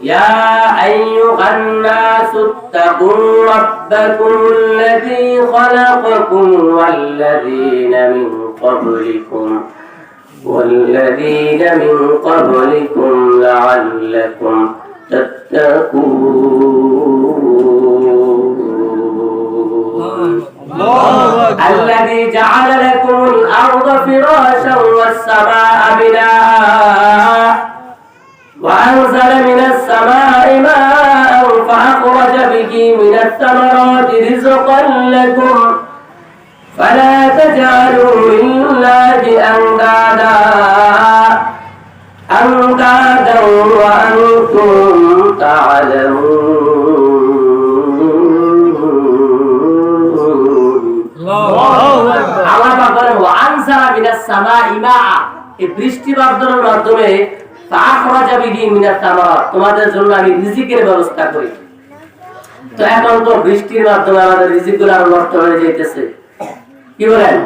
يا أيها الناس اتقوا ربكم الذي خلقكم والذين من قبلكم والذين من قبلكم لعلكم تتقون. الذي جعل لكم الأرض فراشا والسماء بناء. وأنزل من السماء ماء فأخرج به من الثمرات رزقا لكم فلا تجعلوا لله أندادا أندادا وأنتم تعلمون আল্লাহ পাক বলেন ওয়ানসারা মিনাস সামাই মাআ এই বৃষ্টি বর্ষণের মাধ্যমে ফাখরাজা বিহি মিনাস সামারাত তোমাদের জন্য আমি রিজিকের ব্যবস্থা করি। তো এখন তো বৃষ্টির মাধ্যমে আমাদের রিজিকগুলো আরও নষ্ট হয়ে যাইতেছে। কি বলেন?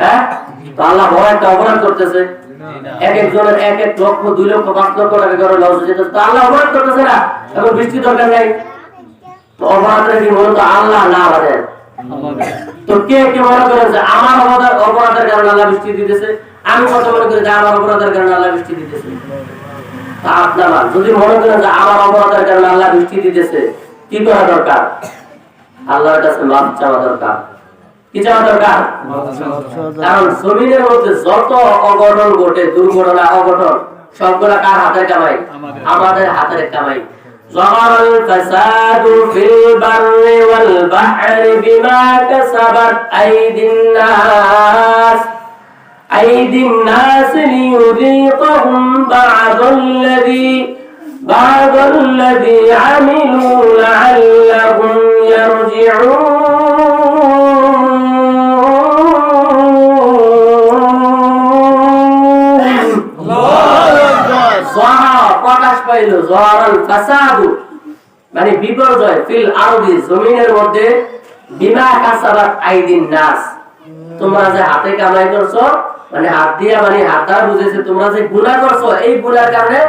হ্যাঁ? তো আল্লাহ বড় একটা অপরাধ করতেছে। এক একজনের এক এক লক্ষ, দুই লক্ষ, পাঁচ লক্ষ টাকা করে লস যেতেছে তো আল্লাহ অপরাধ করতেছে না? এখন বৃষ্টি দরকার নাই। তো অপরাধটা কি মূলত আল্লাহ না আমাদের? তো কে কে মনে করেন যে আমার অপরাধ অপরাধের কারণে আল্লাহ বৃষ্টি দিতেছে? আমি কত মনে করি যে আমার অপরাধের কারণে আল্লাহ বৃষ্টি দিতেছে? তা আপনার যদি মনে করেন যে আমার অপরাধের কারণে আল্লাহ বৃষ্টি দিতেছে কি করা দরকার আল্লাহর কাছে মাপ চাওয়া দরকার কি চাওয়া দরকার কারণ জমিনের মধ্যে যত অঘটন ঘটে দুর্ঘটনা অঘটন সবগুলা কার হাতের কামাই আমাদের হাতের কামাই ظهر الفساد في البر والبحر بما كسبت أيدي الناس أيدي الناس ليذيقهم بعض الذي بعض الذي عملوا لعلهم يرجعون প্রকাশ পাইল জহরাল ফাসাদু মানে বিপর্যয় ফিল আরদি জমিনের মধ্যে বিমা কাসাবাত আইদিন নাস তোমরা যে হাতে কামাই করছো মানে হাত দিয়া মানে হাত দ্বারা বুঝেছে তোমরা যে গুনাহ করছ এই গুনার কারণে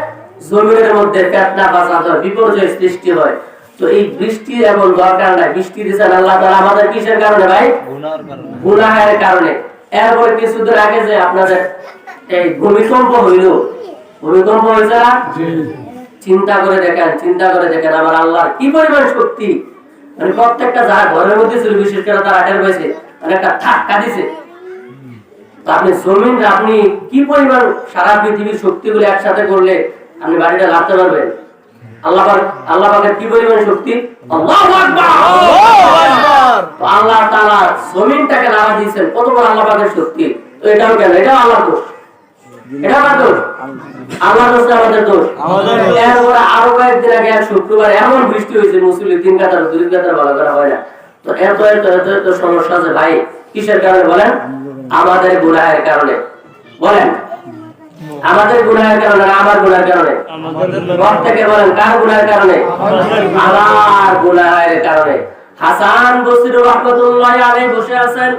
জমিনের মধ্যে ফেতনা ফাসাদ হয় বিপর্যয় সৃষ্টি হয়। তো এই বৃষ্টির এখন দরকার নাই। বৃষ্টি দিয়েছেন আল্লাহ তাআলা আমাদের কিসের কারণে ভাই? গুনাহের কারণে। এরপরে কিছুদিন আগে যে আপনাদের এই ভূমিকম্প হইল ভূমিকম্প হয়েছে না? চিন্তা করে দেখেন চিন্তা করে দেখেন আমার আল্লাহর কি পরিমাণ শক্তি? মানে প্রত্যেকটা যা ঘরের মধ্যে ছিল বিশেষ করে তার আটের বয়সে মানে একটা ধাক্কা দিছে। আপনি জমিন আপনি কি পরিমাণ সারা পৃথিবীর শক্তিগুলো একসাথে করলে আপনি বাড়িটা লাড়তে পারবেন? আল্লাহ আল্লাহ পাকের কি পরিমাণ শক্তি? আল্লাহু আকবার! তো আল্লাহ তাআলা জমিনটাকে নাড়া দিয়েছেন। কত বড় আল্লাহ পাকের শক্তি? তো এটাও কেন? এটাও আল্লাহর দোষ। এটা আমার দোষ? আল্লাহ দোষ আমাদের দোষ? এরপরে আরও কয়েকদিন আগে এক শুক্রবার এমন বৃষ্টি হয়েছে মুসলিম তিন কাতার দুই কাতার ভালো করা হয় না। তো এত এত এত এত সমস্যা আছে। ভাই কিসের কারণে বলেন? আমাদের গুনাহের কারণে। বলেন? আমাদের গুনাহের কারণে আমার গুনাহের কারণে? প্রত্যেকে বলেন কার গুনাহের কারণে? আমার গুনাহের কারণে। হাসান বসির রহমতুল্লাহ বসে আছেন।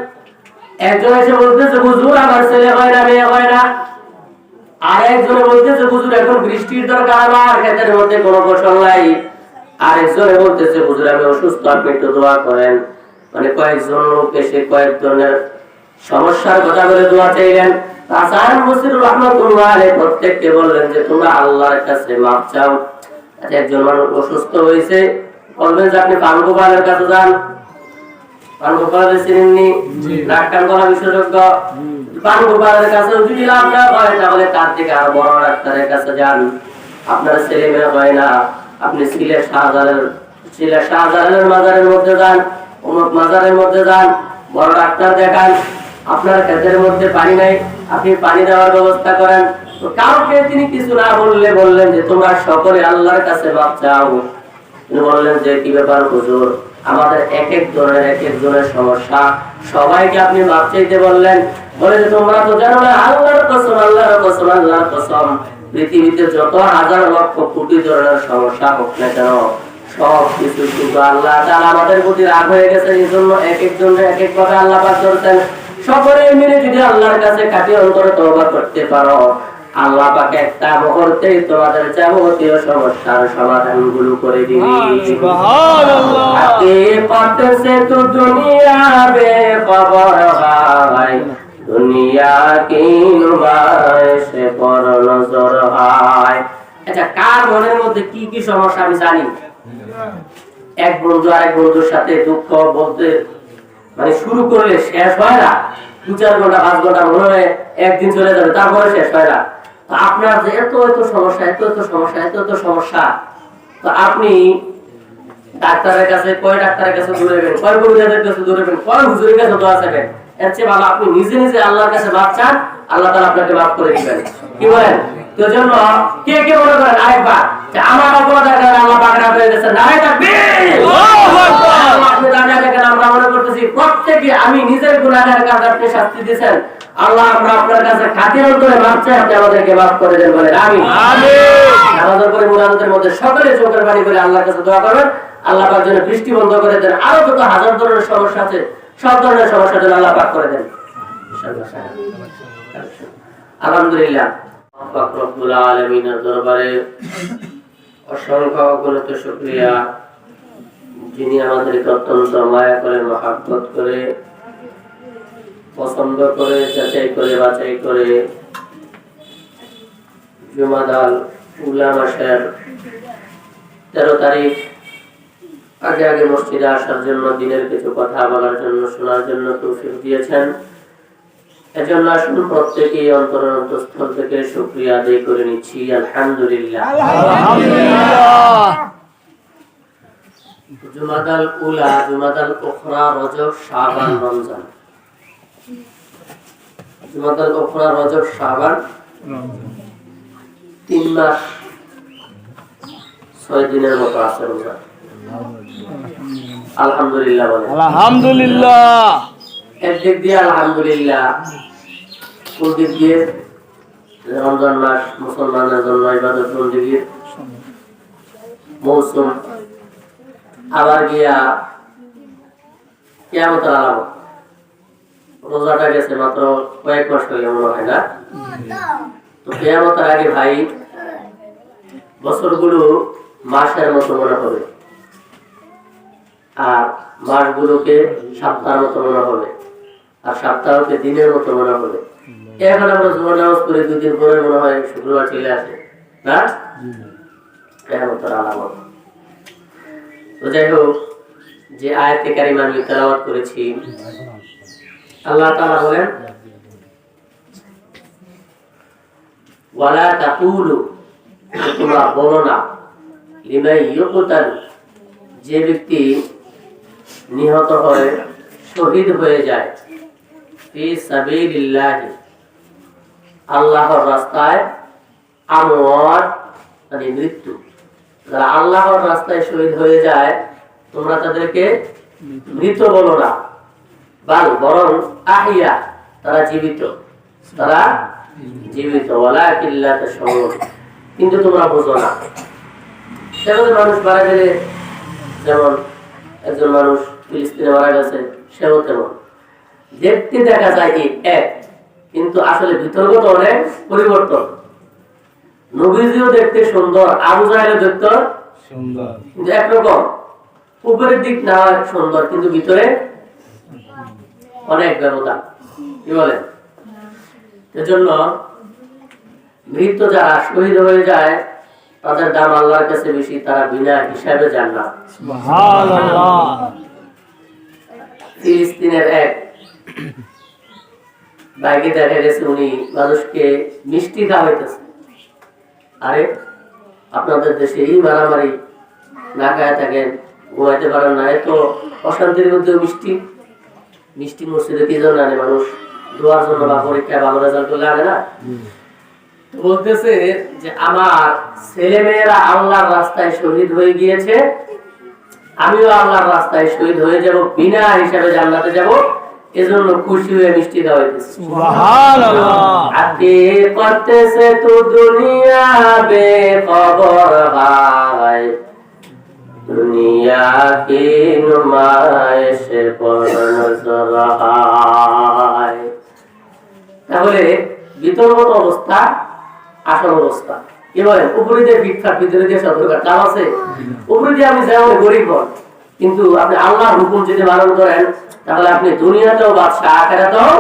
একজন এসে বলতেছে হুজুর আমার ছেলে হয় না মেয়ে হয় না? আর একজনে বলতেছে হুজুর এখন বৃষ্টির দরকার আমার ক্ষেতের মধ্যে কোনো ফসল নাই। আর একজনে বলতেছে হুজুর আমি অসুস্থ আপনি একটু দোয়া করেন। মানে কয়েকজন লোক এসে কয়েক ধরনের সমস্যার কথা বলে দোয়া চাইলেন। হাসান বসির রহমতুল্লাহ প্রত্যেককে বললেন যে তোমরা আল্লাহর কাছে মাপ চাও। আচ্ছা, একজন মানুষ অসুস্থ হয়েছে বলবেন যে আপনি পানগোপালের কাছে যান। পানগোপালের চিনেননি? নাক কান গলা বিশেষজ্ঞ। পানগোপালের কাছে যদি লাভ না হয় তাহলে তার থেকে আরও বড় ডাক্তারের কাছে যান। আপনার ছেলে মেয়ে হয় না। আপনি সিলেট শাহজালাল সিলেট শাহজালালের মাজারের মধ্যে যান অমুক মাজারের মধ্যে যান। বড় ডাক্তার দেখান। আপনার ক্ষেতের মধ্যে পানি নাই, আপনি পানি দেওয়ার ব্যবস্থা করেন। কাউকে তিনি কিছু না বললে বললেন যে, তোমরা সকলে আল্লাহর কাছে মাপ চাও। তিনি বললেন যে, কি ব্যাপার হুজুর? আমাদের এক এক ধরনের এক এক জনের সমস্যা। সবাইকে আপনি মাপ চাইতে বললেন। বলে যে, তোমরা তো জানো না, আল্লাহর কসম আল্লাহর কসম আল্লাহর কসম। পৃথিবীতে যত হাজার লক্ষ কোটি ধরনের সমস্যা হোক না কেন, সব কিছু কিন্তু আল্লাহ। তাআলা আমাদের প্রতি রাগ হয়ে গেছে এই জন্য এক একজন এক এক ভাবে আল্লাহ পাক ধরতেন সকলে মিলে যদি আল্লাহর কাছে কাটি অন্তরে তওবা করতে পারো আল্লাহ পাকে একটা মুহূর্তেই তোমাদের যাবতীয় সমস্যার সমাধানগুলো করে দিবি। পাতেছে তো দুনিয়া বে খবর হাই দুনিয়া কি সে পর নজর হায় আচ্ছা কার মনের মধ্যে কি কি সমস্যা আমি জানি? এক বন্ধু আরেক বন্ধুর সাথে দুঃখ বলতে মানে শুরু করলে শেষ হয় না। দু চার ঘণ্টা পাঁচ ঘণ্টা মনে হয় একদিন চলে যাবে তারপরে শেষ হয় না। তো আপনার যে এত এত সমস্যা এত এত সমস্যা এত এত সমস্যা তো আপনি ডাক্তারের কাছে কয় ডাক্তারের কাছে দৌড়াবেন কয় কবিরাজের কাছে দৌড়াবেন কয় হুজুরের কাছে দোয়া চাইবেন? এর চেয়ে ভালো আপনি নিজে নিজে আল্লাহর কাছে মাপ চান আল্লাহ তাআলা আপনাকে মাফ করে দিবেন। কি বলেন? তো জন্য কে কে মনে করেন? আরেকবার। যে আমার অপরাধের কারণে আল্লাহ পাক না করে দিয়েছেন নারাই তাকবীর আপনি দাঁড়িয়ে দেখেন করতেছি প্রত্যেকে আমি নিজের গুনাহের কাজ আপনি শাস্তি দিয়েছেন। আল্লাহ আমরা আপনার কাছে খাতির অন্তরে মাপ চাই আপনি আমাদেরকে মাফ করে দেন বলেন আমি নামাজের পরে মুনাজাতের মধ্যে সকলে চোখের পানি করে আল্লাহর কাছে দোয়া করবেন। আল্লাহ পাক যেন বৃষ্টি বন্ধ করে দেন। আরও যত হাজার ধরনের সমস্যা আছে সব ধরনের সমস্যা যেন আল্লাহ পাক করে দেন। আলহামদুলিল্লাহ। পাক রব্বুল আলামিনের দরবারে অসংখ্য অগণিত শুকরিয়া। যিনি আমাদেরকে অত্যন্ত মায়া করে, মহাব্বত করে, পছন্দ করে, যাচাই করে, বাছাই করে জুমাদাল উল্লা মাসের তেরো তারিখ আগে আগে মসজিদে আসার জন্য, দিনের কিছু কথা বলার জন্য, শোনার জন্য তৌফিক দিয়েছেন। এজন্য আসুন প্রত্যেকেই অন্তরের থেকে শুক্রিয়া আদায় করে নিচ্ছি। আলহামদুলিল্লাহ। জুমাদাল উলা জুমাদাল উখরা রজব শাবান রমজান। জুমাদাল উখরা রজব শাবান। তিন মাস ছয় দিনের মতো আছে রোজা। আলহামদুলিল্লাহ বলে। আলহামদুলিল্লাহ। একদিক দিয়ে আলহামদুলিল্লাহ কোন দিক দিয়ে রমজান মাস মুসলমানের জন্য ইবাদত মৌসুম আবার গিয়া কেয়ামতের আলামত। রোজাটা গেছে মাত্র কয়েক মাস হইলে মনে হয় না? তো কেয়ামতের আগে ভাই বছরগুলো মাসের মতো মনে হবে। আর মাসগুলোকে সপ্তাহের মতো মনে হবে। আর সপ্তাহকে দিনের মতো মনে হবে। এখন আমরা জুমার নামাজ করে দুদিন পরে মনে হয় শুক্রবার চলে আসে। না? কেমন তার আলামত। যে আয়াতে কারিমা আমি তেলাওয়াত করেছি, আল্লাহ তাআলা বলেন, ওয়ালা তাকুলু, তোমরা বলো না, লিমাই ইয়কুতাল যে ব্যক্তি নিহত হয়, শহীদ হয়ে যায়, ফি সাবিলিল্লাহ, আল্লাহর রাস্তায় আমওয়াত মানে মৃত্যু। যারা আল্লাহর রাস্তায় শহীদ হয়ে যায়, তোমরা তাদেরকে মৃত বলো না। বাল, বরং আহিয়া তারা জীবিত। তারা জীবিত। ওলা কিল্লাতে কিন্তু তোমরা বোঝো না। সেভাবে মানুষ মারা গেলে যেমন একজন মানুষ ফিলিস্তিনে মারা গেছে, সেও তেমন। দেখতে দেখা যায় এক। কিন্তু আসলে ভিতরগত অনেক পরিবর্তন। নবীজিও দেখতে সুন্দর আবু জাহেলও দেখতে সুন্দর। একরকম। উপরের দিক না সুন্দর কিন্তু ভিতরে অনেক ব্যবধান কি বলেন? এজন্য মৃত যারা শহীদ হয়ে যায় তাদের দাম আল্লাহর কাছে বেশি তারা বিনা হিসাবে যান না ফিলিস্তিনের এক বাইকে দেখা গেছে উনি মানুষকে মিষ্টি খাওয়াইতেছে। আরে, আপনাদের দেশে এই মারামারি না খায় থাকেন, ঘুমাইতে পারেন না, এত অশান্তির মধ্যে মিষ্টি মিষ্টি মসজিদে কি জন্য আনে মানুষ? দোয়ার জন্য বা পরীক্ষায় ভালো রেজাল্ট করলে আনে না? বলতেছে যে আমার ছেলে মেয়েরা আল্লাহর রাস্তায় শহীদ হয়ে গিয়েছে, আমিও আল্লাহর রাস্তায় শহীদ হয়ে যাব, বিনা হিসাবে জান্নাতে যাব। এজন্য খুশি হয়ে মিষ্টি খাওয়াইতেছে সুবহানাল্লাহ। করতেছে তো দুনিয়া বে খবর ভাই দুনিয়া কি নুমাইশ পর নজর তাহলে বিতর্কত অবস্থা আসল অবস্থা। কি বলেন? উপরে দিয়ে ভিক্ষার ভিতরে দিয়ে সতর্কার কাম আছে? উপরে দিয়ে আপনি যেমন গরিব হন কিন্তু আপনি আল্লাহর হুকুম যদি পালন করেন, তাহলে আপনি দুনিয়াতেও বাদশাহ, আখেরাতেও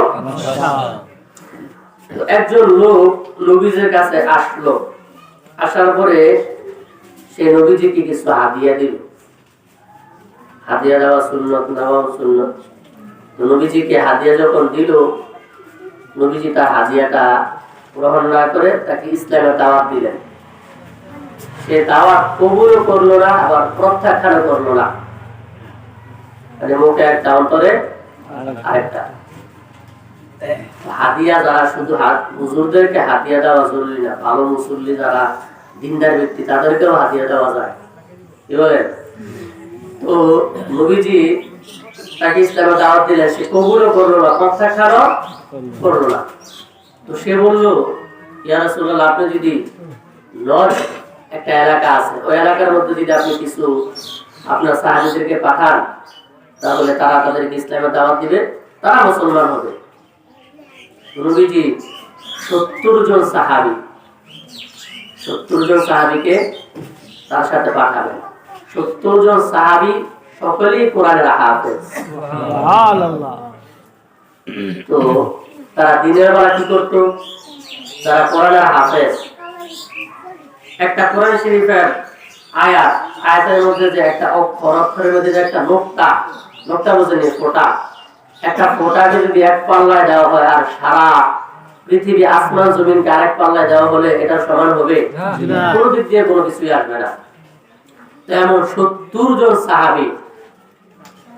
একজন লোক নবীজের কাছে আসলো। আসার পরে সে নবীজিকে কিছু হাদিয়া দিল। হাদিয়া দেওয়া সুন্নত নেওয়া সুন্নত। নবীজিকে হাদিয়া যখন দিল, নবীজি তার হাদিয়াটা গ্রহণ না করে তাকে ইসলামের দাওয়াত দিলেন। সে দাওয়াত কবুলও করল না, আবার প্রত্যাখ্যানও করল না। মানে মুখে একটা অন্তরে আরেকটা। হাদিয়া যারা শুধু হাত হুজুরদেরকে হাদিয়া দেওয়া জরুরি না ভালো মুসল্লি যারা দিনদার ব্যক্তি তাদেরকেও হাদিয়া দেওয়া যায়। কি বলেন? তো নবীজি তাকে ইসলামে দাওয়াত দিলেন সে কবুলও করল না প্রত্যাখ্যানও করল না। তো সে বলল ইয়া রাসূলুল্লাহ আপনি যদি নর্থ একটা এলাকা আছে ওই এলাকার মধ্যে যদি আপনি কিছু আপনার সাহায্যদেরকে পাঠান তাহলে তারা তাদেরকে ইসলামের দাওয়াত দিবে তারা মুসলমান হবে। নবীজি সত্তর জন সাহাবি সত্তর জন সাহাবিকে তার সাথে পাঠাবেন। সত্তর জন সাহাবি সকলেই কোরআনের হাফেজ সুবহানাল্লাহ। তো তারা দিনের বেলা কি করতো? তারা কোরআনের হাফেজ একটা কোরআন শরীফের আয়াত আয়াতের মধ্যে যে একটা অক্ষর অক্ষরের মধ্যে যে একটা নোক্তা নোক্তা বোঝেনি ফোটা। একটা ফোটাকে যদি এক পাল্লায় দেওয়া হয় আর সারা পৃথিবী আসমান জমিনকে আরেক পাল্লায় দেওয়া হলে এটা সমান হবে। কোনো দিক দিয়ে কোনো কিছুই আসবে না। তো এমন সত্তর জন সাহাবি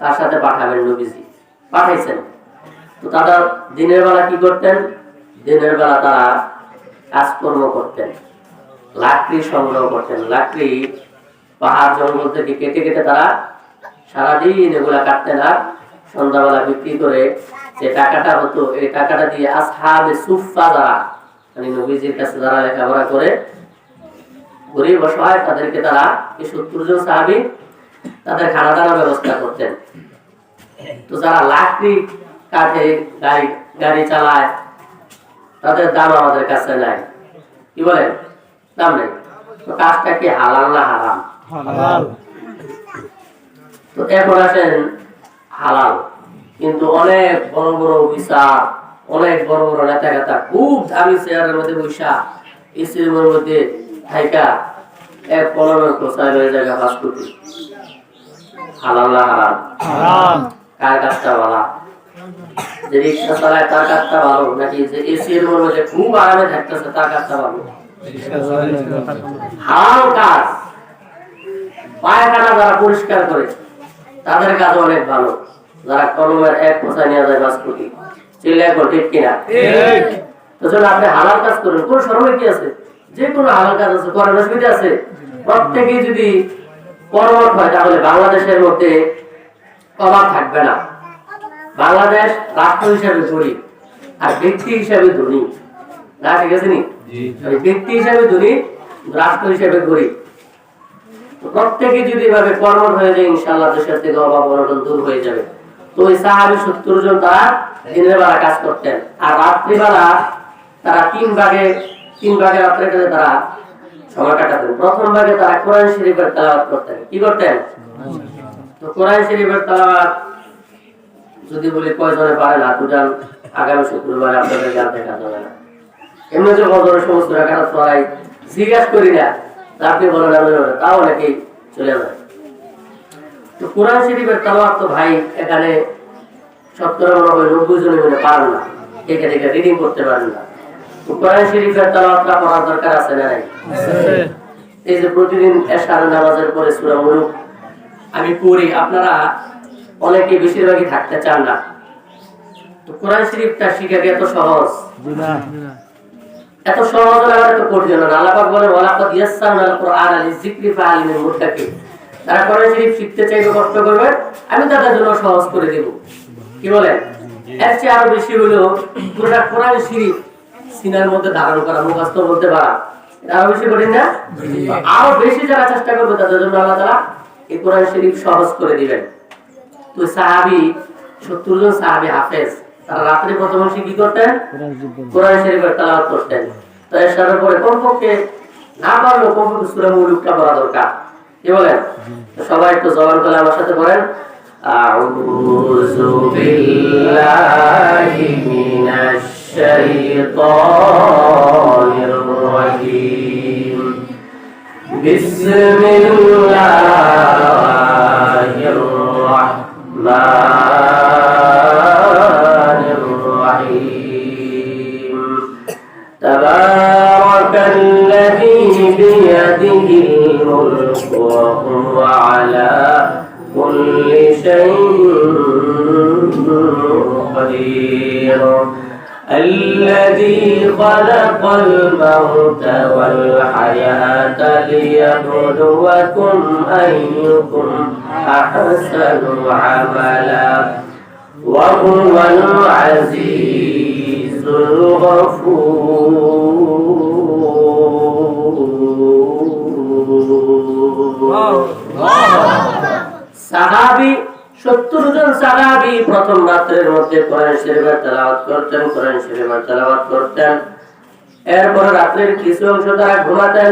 তার সাথে পাঠাবেন নবীজি। পাঠাইছেন। তো তারা দিনের বেলা কি করতেন? দিনের বেলা তারা কাজকর্ম করতেন। লাকড়ি সংগ্রহ করতেন। লাকড়ি পাহাড় জঙ্গল থেকে কেটে কেটে তারা সারাদিন এগুলা কাটতেন আর সন্ধ্যাবেলা বিক্রি করে যে টাকাটা হতো, এই টাকাটা দিয়ে আসহাবে সুফা যারা মানে নবীজির কাছে যারা লেখাপড়া করে, গরিব অসহায় তাদেরকে তারা এই সত্তর জন সাহাবি তাদের খানা দানার ব্যবস্থা করতেন। তো যারা লাকড়ি কাঠে গাড়ি গাড়ি চালায়, তাদের দাম আমাদের কাছে নাই। কি বলেন? দাম নেই। কাজটা কি হালাল না হারাম? হালাল। তো এখন আসেন হালাল। কিন্তু অনেক বড় বড় বিচার অনেক বড় বড় নেতা নেতা খুব দামি চেয়ারের মধ্যে বৈশা এসির মধ্যে থাইকা এক কলমের কোথায় রয়ে জায়গা বাস করতে হালাল না হারাম হারাম কার কাজটা ভালো? যে রিক্সা চালায় তার কাজটা ভালো নাকি যে এসি এর মধ্যে খুব আরামে থাকতেছে তার কাজটা ভালো। হালাল কাজ। পায়খানা যারা পরিষ্কার করে তাদের কাজ অনেক ভালো। যারা কলমের এক কোথায় নিয়ে যায় বাসপুটি চিল্লা এখন ঠিক কিনা? ঠিক। আপনি হালাল কাজ করেন। কোন শরমে কি আছে? যে কোনো হালাল কাজ আছে করার অসুবিধা আছে? প্রত্যেকে যদি কর্মঠ হয় তাহলে বাংলাদেশের মধ্যে অভাব থাকবে না। বাংলাদেশ রাষ্ট্র হিসাবে গরিব আর ব্যক্তি হিসাবে ধনী। না ঠিক আছে নি? ব্যক্তি হিসাবে ধনী রাষ্ট্র হিসাবে গরিব। প্রত্যেকে যদি এভাবে কর্মঠ হয়ে যায়, ইনশাআল্লাহ দেশের থেকে অভাব অনটন দূর হয়ে যাবে। তো ওই সাহাবি সত্তর জন তারা দিনের বেলা কাজ করতেন। আর রাত্রিবেলা তারা তিন ভাগে তিন ভাগে রাত্রে তারা সময় কাটাতেন। প্রথম ভাগে তারা কোরআন শরীফের তেলাওয়াত করতেন। কি করতেন? তো কোরআন শরীফের তেলাওয়াত যদি বলি কয়জনে পারেন হাত উঠান আগামী শুক্রবারে আপনাদের গান দেখা যাবে না এমনি যে বদরের সমস্ত রাখার পড়াই জিজ্ঞাসা করি না আমি তাও চলে তো কোরআন শরীফের তো ভাই, এখানে সত্তর নব্বই নব্বই মধ্যে পারেন না। দেখে দেখে রিডিং করতে পারেন না। কোরআন শরীফের দরকার আছে না নাই? এই যে প্রতিদিন নামাজের পরে সূরা মুলুক আমি পড়ি, আপনারা অনেকে বেশিরভাগই থাকতে চান না। তো কোরআন শরীফটা শিখা এত সহজ? এত সহজ আবার কঠিন না আল্লাহ বলেন, ওয়ালাকাদ ইয়াসসারনাল কুরআন লিযিকরি ফাআলিমিল মুত্তাকিন তারা কোরআন শরীফ শিখতে চাইবে, কষ্ট করবে, আমি তাদের জন্য সহজ করে দেব। কি বলেন? এর চেয়ে আরও বেশি হলো, পুরোটা কোরআন শরীফ সিনার মধ্যে ধারণ করা, মুখস্থ বলতে পারা। আরও বেশি কঠিন না? আরও বেশি যারা চেষ্টা করবে, তাদের জন্য আল্লাহ তাআলা এই কোরআন শরীফ সহজ করে দিবেন। তো সাহাবি, সত্তর জন সাহাবি হাফেজ তারা রাত্রে প্রথম অংশে কি করতেন কোরআন জিব্বন কোরআন শরীফের তেলাওয়াত করতেন তো এসারের পরে কমপক্ষে না পারলেও কমপক্ষে সুরা মুলুকটা পড়া দরকার কি বলেন তো সবাই একটু জবান করে আমার সাথে বলেন أعوذ بالله من الشيطان الرجيم بسم الله أحسن عملا وهو العزيز الغفور সাহাবি সত্তর জন সাহাবি প্রথম রাত্রের মধ্যে কোরআন শরীফের তেলাওয়াত করতেন কোরআন শরীফের তেলাওয়াত করতেন এরপরে রাত্রের কিছু অংশ তারা ঘুমাতেন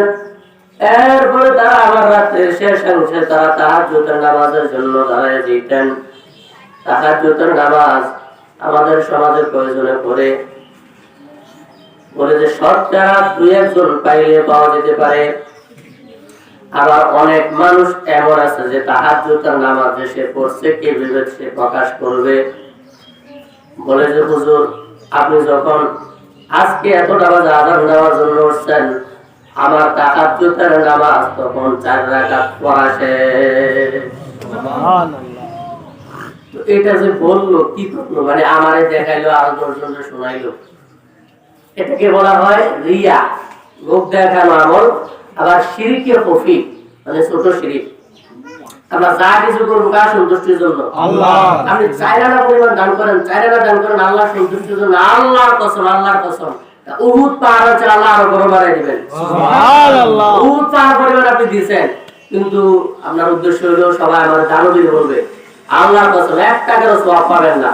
এরপরে তারা আবার রাত্রের শেষ অংশে তারা তাহাজ্জুদের নামাজের জন্য দাঁড়ায় দিতেন তাহাজ্জুদের নামাজ আমাদের সমাজের প্রয়োজনে পড়ে। বলে যে শতকরা দুই একজন পাইলে পাওয়া যেতে পারে। আবার অনেক মানুষ এমন আছে যে তাহার জুতার নামাজে সে পড়ছে কে ভেবে সে প্রকাশ করবে। বলে যে, হুজুর, আপনি যখন আজকে এতটা বাজে আদান নেওয়ার জন্য উঠছেন আমার তাহার জুতার নামাজ তখন চার রাকাত পড়া শেষ। সুবহানাল্লাহ তো এটা যে বলল কি করল মানে আমারে দেখাইলো আরও দশজনকে শোনাইলো। এটাকে বলা হয় রিয়া লোক দেখানো আমল আবার সিরিকে কফি মানে ছোট সিরিক। আমরা যা কিছু করব কার সন্তুষ্টির জন্য? আল্লাহ। আপনি চাইরানা পরিমাণ দান করেন চাইরানা দান করেন আল্লাহ সন্তুষ্টির জন্য আল্লাহর কসম আল্লাহর কসম। উহুদ পাহাড় হচ্ছে আল্লাহ আরও বড় বাড়াই দিবেন। উহুদ পাহাড় পরিমাণ আপনি দিয়েছেন কিন্তু আপনার উদ্দেশ্য হলো সবাই আমার দানও দিতে বলবে আল্লাহর কসম এক টাকারও পাবেন না।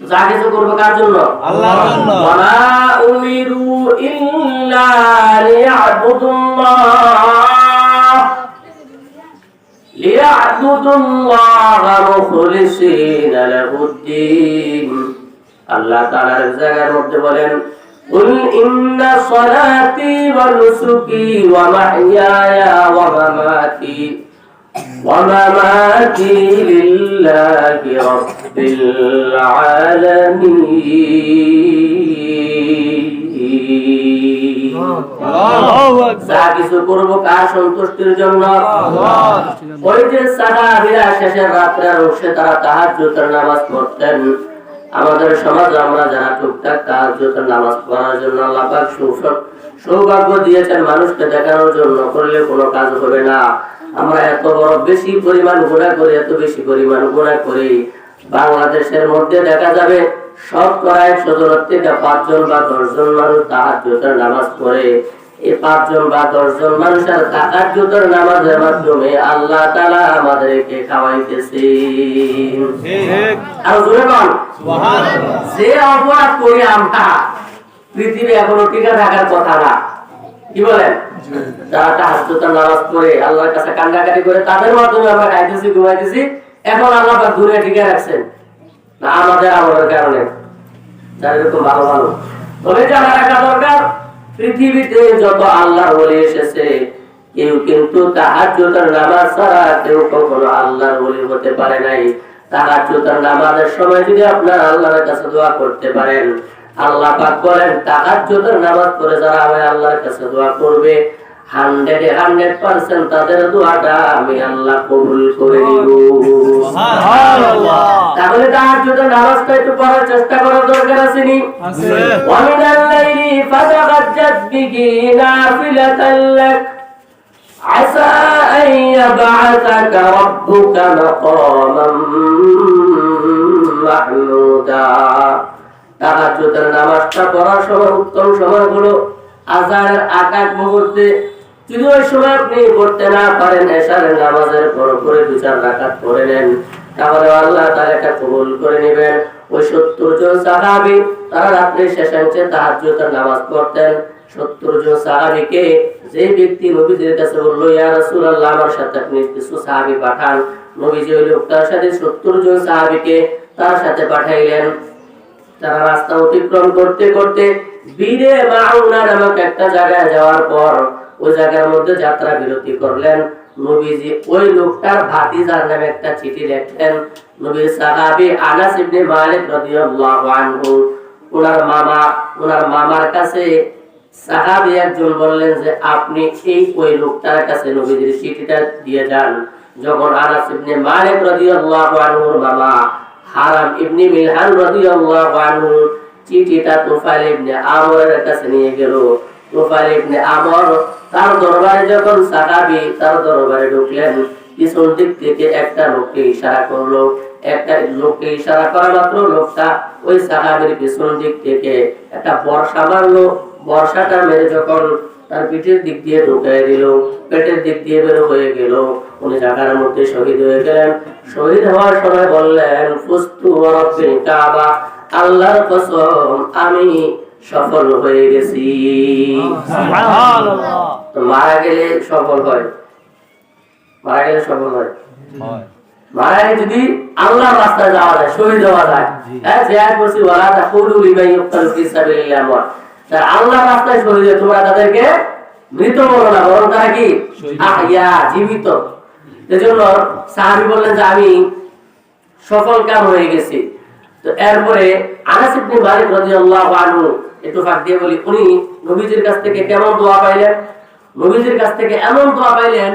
যা কিছু করব কার জন্য? আল্লাহ তাআলার জায়গার মধ্যে বলেন قل إن صلاتي ونسكي ومحياي ومماتي ومماتي لله رب العالمين আল্লাহু আকবার যা কিছু করবো কার সন্তুষ্টির জন্য ওই যে সাহাবীরা শেষের রাত্রে রোষে তারা তাহাজ্জুদের নামাজ পড়তেন আমাদের সমাজে, আমরা যারা টুকটাক তাহাজ্জুদের নামাজ পড়ার জন্য আল্লাহ পাক সৌভাগ্য দিয়েছেন মানুষকে দেখানোর জন্য, করলে কোনো কাজ হবে না। আমরা এত বড় বেশি পরিমাণ গুণা করি, এত বেশি পরিমাণ গুণা করি। বাংলাদেশের মধ্যে দেখা যাবে, শতকরা একশো জনের থেকে পাঁচজন বা দশজন মানুষ তাহাজ্জুদের নামাজ পড়ে। এই পাঁচজন বা দশজন মানুষের তাহাজ্জুদের নামাজের মাধ্যমে আল্লাহ তাআলা আমাদেরকে খাওয়াইতেছে। আর জোরে বল। যে অপরাধ করি আমরা পৃথিবী এখনও টিকে থাকার কথা না। কি বলেন? যারা তাহাজ্জুদের নামাজ পড়ে আল্লাহর কাছে কান্নাকাটি করে তাদের মাধ্যমে আমরা খাইতেছি ঘুমাইতেছি। এখন আল্লাহ দূরে টিকে রাখছেন। না আমাদের আমলের কারণে। যারা এরকম ভালো ভালো তবে জানা রাখা দরকার। পৃথিবীতে যত আল্লাহ বলে এসেছে, কেউ কিন্তু তাহাজ্জুদের নামাজ ছাড়া কেউ কখনো আল্লাহর বলি হতে পারে নাই। তাহাজ্জুদের নামাজের সময় যদি আপনার আল্লাহর কাছে দোয়া করতে পারেন, আল্লাহ পাক বলেন, তাহাজ্জুদের নামাজ পড়ে যারা আল্লাহর কাছে দোয়া করবে হান্ড্রেড হান্ড্রেড পার্সেন্ট তাদের দোয়াটা আমি আল্লাহ কবুল করে দিব সুবহানাল্লাহ তাহলে তাহাজ্জুদের নামাজটা একটু পড়ার চেষ্টা করার দরকার আছে নি আছে ومن الليل فتهجد به نافلة لك عسى أن يبعثك ربك مقاما محمودا তাহাজ্জুদের নামাজটা পড়ার সময় উত্তম সময়গুলো আজানের আকাশ মুহূর্তে যদি ওই সময় আপনি না পারেন এশারের নামাজের পর করে রাকাত পড়ে নেন। তাহলে আল্লাহ তার একটা কবুল করে নেবেন। ওই সত্তর জন সাহাবি, তারা রাত্রে তাহাজ্জুদের নামাজ পড়তেন। সত্তর জন সাহাবিকে যে ব্যক্তি নবীজির কাছে বলল, ইয়া রাসূলুল্লাহ, আমার সাথে আপনি কিছু সাহাবি পাঠান। নবীজি ওই লোকটার সাথে সত্তর জন সাহাবিকে তার সাথে পাঠাইলেন। তারা রাস্তা অতিক্রম করতে করতে বীরে নামক একটা জায়গায় যাওয়ার পর ওই জায়গার মধ্যে যাত্রা বিরতি করলেন। নবীজি ওই লোকটার ভাতিজার নামে একটা চিঠি লিখলেন। নবীর সাহাবী আনাস ইবনে মালিক রাদিয়াল্লাহু আনহু, ওনার মামা, ওনার মামার কাছে সাহাবী একজন বললেন যে, আপনি এই ওই লোকটার কাছে নবীজির চিঠিটা দিয়ে যান। যখন আনাস ইবনে মালিক রাদিয়াল্লাহু আনহুর মামা হারাম ইবনে মিলহান রাদিয়াল্লাহু আনহু চিঠিটা তুফাইল ইবনে আমরের কাছে নিয়ে গেল। ইবনে আমর, তার দরবারে যখন সাহাবী তার দরবারে ঢুকলেন, পিছন দিক থেকে একটা লোককে ইশারা করল। একটা লোককে ইশারা করা মাত্র লোকটা ওই সাহাবীর পিছন দিক থেকে একটা বর্ষা মারলো। বর্ষাটা মেরে যখন তার পিঠের দিক দিয়ে ঢুকিয়ে দিল, পেটের দিক দিয়ে বের হয়ে গেল। উনি জায়গার মধ্যে শহীদ হয়ে গেলেন। শহীদ হওয়ার সময় বললেন, ফুস্তু আল্লাহর কসম, আমি সফল হয়ে গেছি। মারা গেলে সফল হয়। মারা গেলে সফল হয়। মারা গেলে যদি আল্লাহর রাস্তায় যাওয়া যায় শহীদ হওয়া যায় হ্যাঁ জিহাদ করছি ওয়ালা তাকুলু লিমান ইউক্তালু ফি সাবিলিল্লাহ আমওয়াত যারা আল্লাহর রাস্তায় শহীদ তোমরা তাদেরকে মৃত বলো না বরং তারা কি? আহইয়া জীবিত। এজন্য সাহাবী বললেন যে আমি সফল কাম হয়ে গেছি। তো এরপরে আনাস ইবনে মালিক রাদিয়াল্লাহু আনহু একটু ফাঁক দিয়ে বলি, উনি নবীজির কাছ থেকে কেমন দোয়া পাইলেন? নবীজির কাছ থেকে এমন দোয়া পাইলেন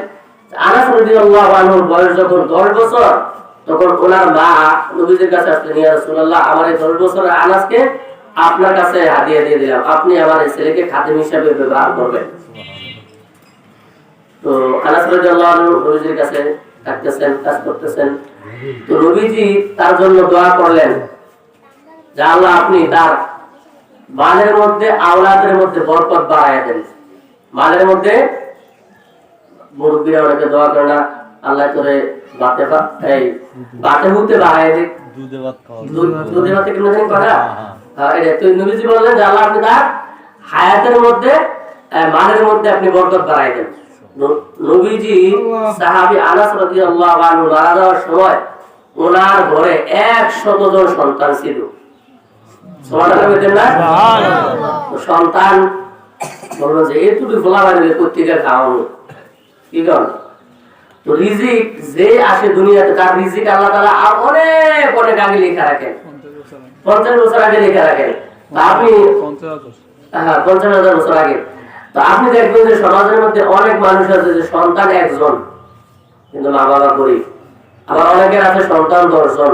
আনাস রাদিয়াল্লাহু বয়স যখন 10 বছর, তখন ওনার মা নবীজির কাছে রাসূলুল্লাহ, আমার এই 10 বছরের আনাসকে আপনার কাছে হাদিয়া দিয়ে দিলাম। আপনি আমার এই ছেলেকে খাদিম হিসেবে ব্যবহার করবেন। তো আনাস রাদিয়াল্লাহু আনহু নবীজির কাছে থাকতেছেন কাজ করতেছেন। তো নবীজি তার জন্য দোয়া করলেন। যে আল্লাহ আপনি তার মালের মধ্যে আওলাদের মধ্যে বরকত দেন। মালের মধ্যে মুরব্বীরা অনেকে দোয়া করে না আল্লাহ করে বাতে এই বাতে হুতে বাড়ায় দিক। দুধে ভাত দুধে ভাতে কেমন জানি করে না? হ্যাঁ। হ্যাঁ, এটা তো নবীজি বললেন যে আল্লাহ আপনি তার হায়াতের মধ্যে মালের মধ্যে আপনি বরকত বাড়াই দেন। নবীজি সাহাবী আনাস রাদিয়াল্লাহু আনহু মারা যাওয়ার সময় ওনার ঘরে 100 জন সন্তান ছিল সুবহানাল্লাহ বলতেন না তো সন্তান বলল যে কি কর? তো রিজিক যে আসে দুনিয়াতে, তার রিজিক আল্লাহ আর অনেক অনেক আগে রাখেন। পঞ্চাশ বছর আগে রাখেন। আপনি হ্যাঁ পঞ্চাশ হাজার বছর আগে। তো আপনি দেখবেন যে সমাজের মধ্যে অনেক মানুষ আছে যে সন্তান একজন, কিন্তু মা বাবা গরিব। আবার অনেকের আছে সন্তান দশজন।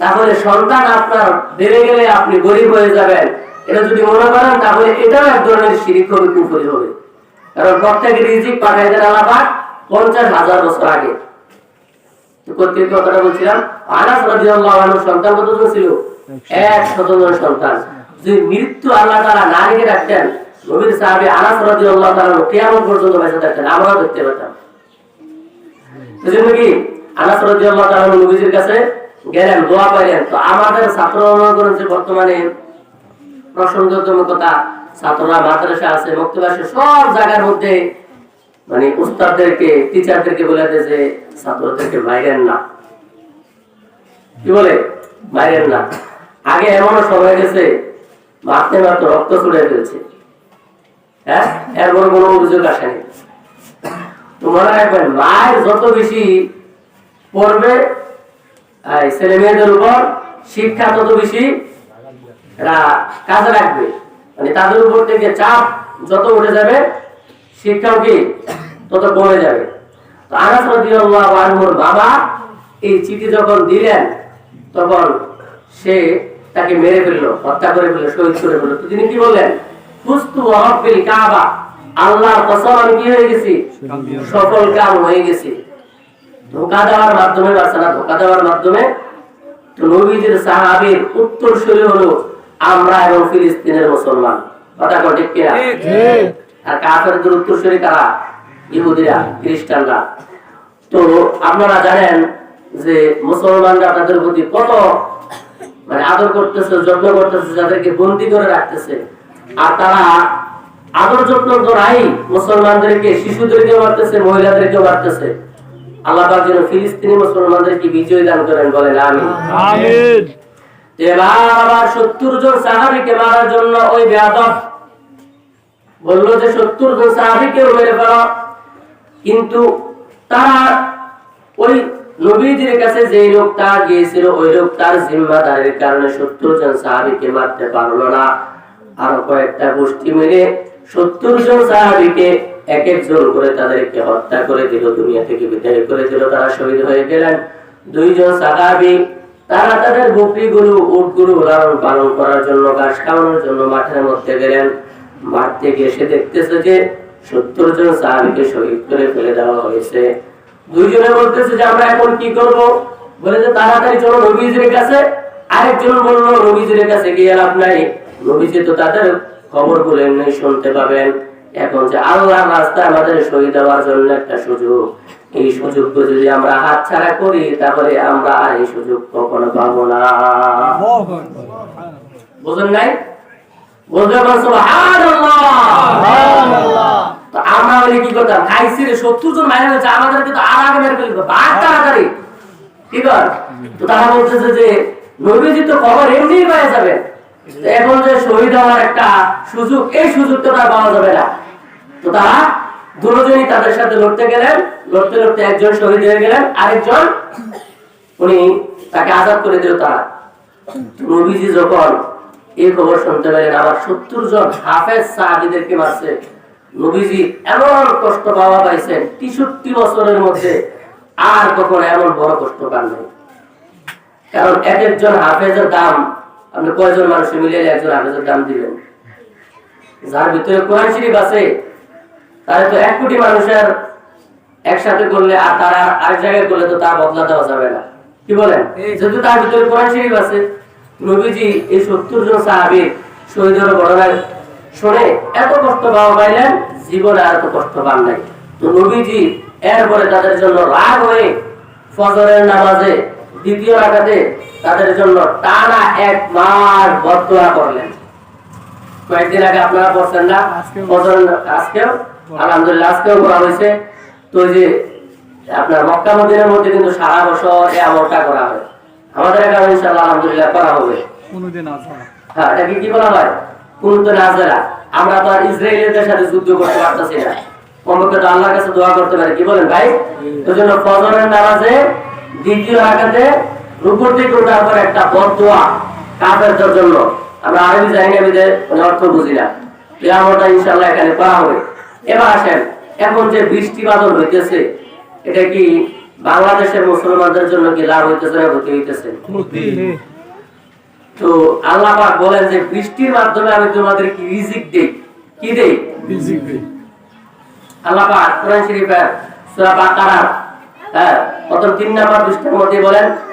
তাহলে সন্তান আপনার বেড়ে গেলে আপনি গরিব হয়ে যাবেন। এটা যদি মনে করেন, তাহলে এটাও এক ধরনের শিরিক হবে কুফরি হবে। কারণ প্রত্যেক রিজিক পাঠাই দেন আল্লাহ পঞ্চাশ হাজার বছর আগে। কর্তৃক কথাটা বলছিলাম, আনাস সন্তান ছিল? এক শতজন সন্তান। যদি মৃত্যু আল্লাহ তাআলা না রেখে রাখতেন, নবীর সাহাবী আনাস রাদিয়াল্লাহু তাআলা কিয়ামত পর্যন্ত বেঁচে থাকতেন, আমরাও দেখতে পেতাম। সেজন্য কি? আনাস রাদিয়াল্লাহু তাআলা নবীজির কাছে গেলেন, দোয়া পাইলেন তো আমাদের ছাত্র যে বর্তমানে প্রসঙ্গজনকতা ছাত্ররা মাদ্রাসা আছে মক্তব আছে, সব জায়গার মধ্যে মানে উস্তাদদেরকে টিচারদেরকে বলে দেয় যে, ছাত্রদেরকে বাইরেন না। কি বলে? বাইরেন না। আগে এমনও সময় গেছে মারতে মারতে রক্ত ছুড়ে ফেলছে। হ্যাঁ? এরপর কোনো অভিযোগ আসেনি। তো মনে রাখবেন, মায়ের যত বেশি পড়বে ছেলে মেয়েদের উপর শিক্ষা তত বেশি কাজে রাখবে মানে তাদের উপর থেকে চাপ যত উঠে যাবে শিক্ষাও কি তত কমে যাবে। তো আনাস রাদিয়াল্লাহু আনহুর বাবা এই চিঠি যখন দিলেন তখন সে তাকে মেরে ফেলল হত্যা করে ফেলল শহীদ করে ফেলল। তো তিনি কি বললেন? ফুস্তু রব্বিল কাবা আল্লাহর কসম আমি কি হয়ে গেছি? সফল কাম হয়ে গেছি। ধোকা দেওয়ার মাধ্যমে বাঁচে না ধোকা দেওয়ার মাধ্যমে তো নবীজির সাহাবীর উত্তর হলো আমরা এবং ফিলিস্তিনের মুসলমান। কথা কয় ঠিক আর কাফেরদের উত্তরসূরি কারা? ইহুদিরা খ্রিস্টানরা। তো আপনারা জানেন যে মুসলমানরা তাদের প্রতি কত মানে আদর করতেছে যত্ন করতেছে যাদেরকে বন্দি করে রাখতেছে। আর তারা আদর যত্ন করাই মুসলমানদেরকে শিশুদেরকে মারতেছে মহিলাদেরকে মারতেছে। আল্লাহ পাক যেন ফিলিস্তিনি মুসলমানদেরকে বিজয় দান করেন বলেন আমি আমিন। এবার আবার সত্তর জন সাহাবিকে মারার জন্য ওই বেয়াদব বলল যে সত্তর জন সাহাবিকে মেরে ফেলো। কিন্তু তারা ওই নবীজির কাছে যে লোকটা গিয়েছিল ওই লোকটার জিম্মাদারের কারণে সত্তর জন সাহাবিকে মারতে পারল না। আরও কয়েকটা গোষ্ঠী মিলে সত্তর জন সাহাবিকে এক একজন করে তাদেরকে হত্যা করে দিল, দুনিয়া থেকে বিদায় করে দিল। তারা শহীদ হয়ে গেলেন। দুইজন সাহাবি, তারা তাদের বকরিগুলো উটগুলো লালন পালন করার জন্য, ঘাস খাওয়ানোর জন্য মাঠের মধ্যে গেলেন। মাঠ থেকে এসে দেখতেছে যে সত্তর জন সাহাবিকে শহীদ করে ফেলে দেওয়া হয়েছে। দুইজনে বলতেছে যে, আমরা এখন কি করব? বলে যে, তাড়াতাড়ি চলো নবীজির কাছে। আরেকজন বলল, নবীজির কাছে গিয়ে লাভ নাই। নবীজি তো তাদের খবর বলে এমনি শুনতে পাবেন। এখন যে আল্লাহ রাস্তায় আমাদের শহীদ হওয়ার জন্য একটা সুযোগ। এই সুযোগকে যদি আমরা হাতছাড়া করি তাহলে আমরা আর এই সুযোগ কখনো পাবো না। বুঝলেন নাই? বলতে পারছ আমরা বলি কি করতাম? খাইছি রে সত্তর জন মাইনে হয়েছে আমাদেরকে তো আর আগে মেরে ফেলবে বাঘ তাড়াতাড়ি। কি কর? তো তারা বলতেছে যে নবীজি তো খবর এমনি পেয়ে যাবে। তো এখন যে শহীদ হওয়ার একটা সুযোগ, এই সুযোগটা তার পাওয়া যাবে না। তো তারা দুজনই তাদের সাথে লড়তে গেলেন, লড়তে লড়তে একজন শহীদ হয়ে গেলেন, আরেকজন উনি তাকে আজাদ করে দিল তারা। নবীজি যখন এই খবর শুনতে পেলেন, আবার সত্তর জন হাফেজ সাহাবিদেরকে মারছে, নবীজি এমন কষ্ট পাওয়া পাইছেন, তেষট্টি বছরের মধ্যে আর কখনো এমন বড় কষ্ট পান নাই। কারণ এক একজন হাফেজের দাম আপনি কয়জন মানুষ মিলে একজন হাফেজের দাম দিবেন? যার ভিতরে কোরআন শরীফ আছে তাহলে তো এক কোটি মানুষের একসাথে করলে আর তারা আরেক জায়গায় করলে তো তার বদলা দেওয়া যাবে না। কি বলেন? যেহেতু তার ভিতরে কোরআন শরীফ আছে নবীজি এই সত্তর জন সাহাবি শহীদের ঘটনা শুনে এত কষ্ট পাওয়া পাইলেন জীবনে আর এত কষ্ট পান নাই। তো নবীজি এরপরে তাদের জন্য রাগ হয়ে ফজরের নামাজে দ্বিতীয় রাখাতে তাদের জন্য টানা এক মাস বদয়া করলেন। কয়েকদিন আগে আপনারা পড়ছেন না? আজকেও। আলহামদুলিল্লাহ আজকেও করা হয়েছে। তো যে আপনার মক্কা মদিনের মধ্যে কিন্তু সারা বছর এই আমলটা করা হয়। আমাদের এখানে ইনশাআল্লাহ আলহামদুলিল্লাহ করা হবে। হ্যাঁ এটাকে কি বলা হয়? কুনত নাজেরা আমরা তো আর ইসরায়েলের সাথে যুদ্ধ করতে পারতেছি না। কমপক্ষে তো আল্লাহর কাছে দোয়া করতে পারে। কি বলেন ভাই? ওই জন্য ফজরের নামাজে দ্বিতীয় রাখাতে রুকুর দিকে পর একটা বদোয়া কাফেরদের জন্য? আমরা আরবি জানি না বিদে অর্থ বুঝি না। এই আমলটা এখানে করা হবে। এবার আসেন এখন যে বৃষ্টি বাদল হইতেছে এটা কি বাংলাদেশের মুসলমানদের জন্য কি লাভ হইতেছে না ক্ষতি হইতেছে? তো আল্লাহ পাক বলেন যে বৃষ্টির মাধ্যমে আমি তোমাদের কি রিজিক দেই? কি দেই। আল্লাহ পাক কোরআন শরীফের সূরা বাকারার হ্যাঁ প্রথম তিন নাম্বার পৃষ্ঠার মধ্যে বলেন